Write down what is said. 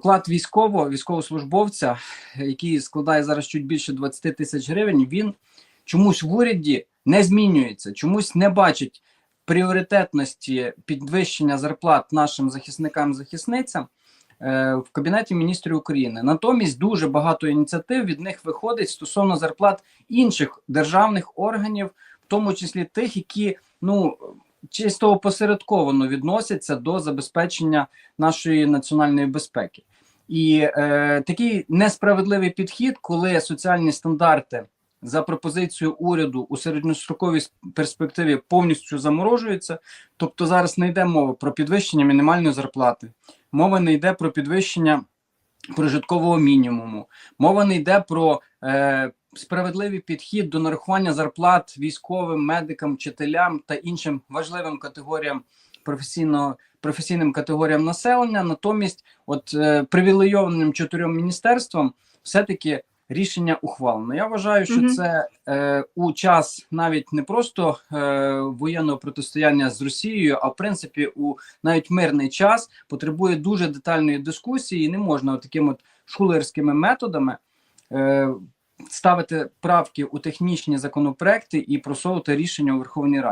Вклад військового, військовослужбовця, який складає зараз чуть більше 20 тисяч гривень, він чомусь в уряді не змінюється, чомусь не бачить пріоритетності підвищення зарплат нашим захисникам захисницям е, в Кабінеті міністрів України. Натомість дуже багато ініціатив від них виходить стосовно зарплат інших державних органів, в тому числі тих, які ну чисто опосередковано відносяться до забезпечення нашої національної безпеки. І е, такий несправедливий підхід, коли соціальні стандарти за пропозицією уряду у середньостроковій перспективі повністю заморожуються. Тобто зараз не йде мова про підвищення мінімальної зарплати, мова не йде про підвищення прожиткового мінімуму, мова не йде про е, справедливий підхід до нарахування зарплат військовим, медикам, вчителям та іншим важливим категоріям професійного професійним категоріям населення. Натомість, от е, привілейованим чотирьом міністерствам, все-таки рішення ухвалено. Я вважаю, що Мгм. це е, у час навіть не просто е, воєнного протистояння з Росією, а в принципі у навіть мирний час потребує дуже детальної дискусії, і не можна таким от шулерськими методами. Е, Ставити правки у технічні законопроекти і просовувати рішення у Верховній Раді.